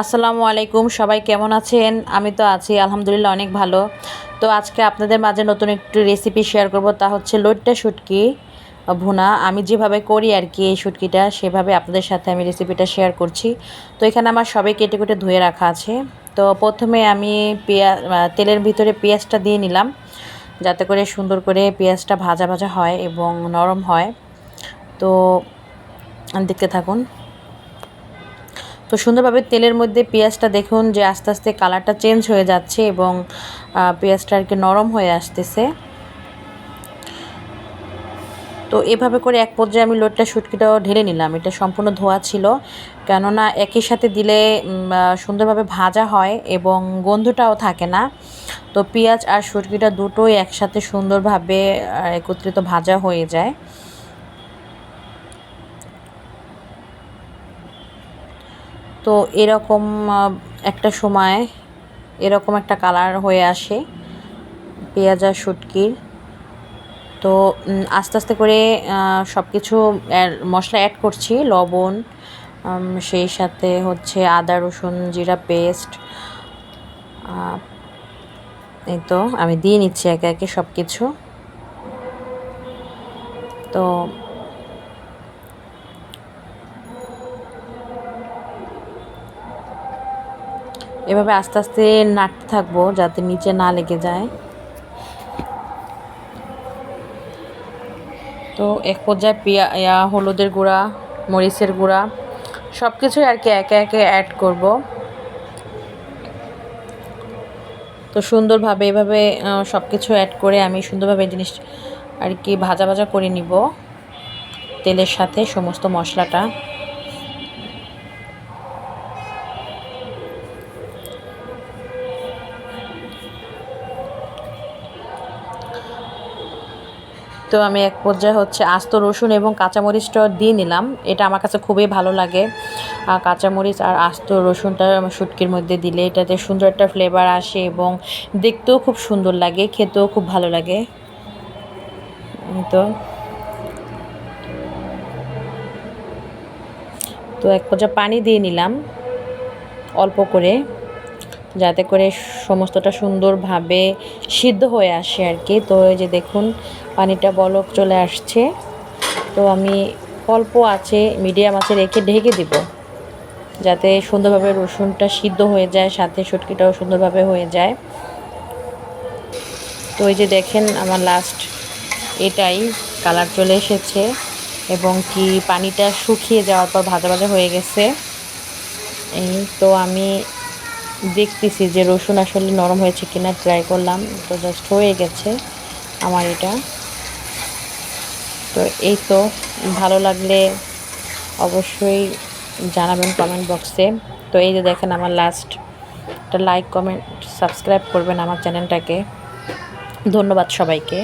আসসালামু আলাইকুম, সবাই কেমন আছেন? আমি তো আছি, আলহামদুলিল্লাহ অনেক ভালো। তো আজকে আপনাদের মাঝে নতুন একটু রেসিপি শেয়ার করব, তা হচ্ছে লোটটা শুটকি, ভুনা। আমি যেভাবে করি আর কি এই শুটকিটা, সেভাবে আপনাদের সাথে আমি রেসিপিটা শেয়ার করছি। তো এখানে আমার সবাই কেটে কেটে ধুয়ে রাখা আছে। তো প্রথমে আমি পেঁয়াজ তেলের ভিতরে পেঁয়াজটা দিয়ে নিলাম, যাতে করে সুন্দর করে পেঁয়াজটা ভাজা ভাজা হয় এবং নরম হয়। তো দেখতে থাকুন। তো সুন্দরভাবে তেলের মধ্যে পেঁয়াজটা দেখুন যে আস্তে আস্তে কালারটা চেঞ্জ হয়ে যাচ্ছে এবং পেঁয়াজটা আর কি নরম হয়ে আসতেছে। তো এভাবে করে এক পর্যায়ে আমি লোটটা শুটকিটাও ঢেলে নিলাম। এটা সম্পূর্ণ ধোয়া ছিল। কেননা একই সাথে দিলে সুন্দরভাবে ভাজা হয় এবং গন্ধটাও থাকে না। তো পেঁয়াজ আর শুটকিটা দুটোই একসাথে সুন্দরভাবে একত্রিত ভাজা হয়ে যায়। তো এরকম একটা সময় এরকম একটা কালার হয়ে আসে, পেঁয়াজ আর শুটকির। তো আস্তে আস্তে করে সব কিছু মশলা অ্যাড করছি, লবণ সেই সাথে হচ্ছে আদা, রসুন, জিরা পেস্ট এই তো, আমি দিয়ে নিচ্ছি একে একে সব কিছু তো এভাবে আস্তে আস্তে নাড়তে থাকব যাতে নিচে না লেগে যায়। তো এক পর্যায়ে পেঁয়া হলুদের গুঁড়া, মরিচের গুঁড়া সব কিছুই আর কি একে একে অ্যাড করব। তো সুন্দরভাবে এভাবে সব কিছু অ্যাড করে আমি সুন্দরভাবে জিনিস আর কি ভাজা ভাজা করে নিব তেলের সাথে সমস্ত মশলাটা। তো আমি এক পর্যায়ে হচ্ছে আস্ত রসুন এবং কাঁচামরিচটা দিয়ে নিলাম। এটা আমার কাছে খুবই ভালো লাগে। কাঁচামরিচ আর আস্ত রসুনটা শুটকির মধ্যে দিলে এটাতে সুন্দর একটা ফ্লেভার আসে এবং দেখতেও খুব সুন্দর লাগে, খেতেও খুব ভালো লাগে। তো। তো এক পর্যায়ে পানি দিয়ে নিলাম, অল্প করে। যাতে করে সমস্তটা সুন্দরভাবে সিদ্ধ হয়ে আসে আর কি। তো যে দেখুন, পানিটা বলক চলে আসছে। তো আমি অল্প আছে, মিডিয়াম আছে, রেখে ঢেকে দিব। যাতে সুন্দরভাবে রসুনটা সিদ্ধ হয়ে যায়, সাথে শুটকিটাও সুন্দরভাবে হয়ে যায়। তো এই যে দেখেন, আমার লাস্ট এটাই কালার চলে এসেছে এবং কি পানিটা শুকিয়ে যাওয়ার পর ভাজা ভাজা হয়ে গেছে। এই তো আমি দেখতেছি যে রসুন আসলে নরম হয়েছে কিনা ট্রাই করলাম, তো জাস্ট হয়ে গেছে আমার এটা। তো এই তো, ভালো লাগলে অবশ্যই জানাবেন কমেন্ট বক্সে তো এই যে দেখেন আমার লাস্ট একটা লাইক কমেন্ট সাবস্ক্রাইব করবেন আমার চ্যানেলটাকে ধন্যবাদ সবাইকে।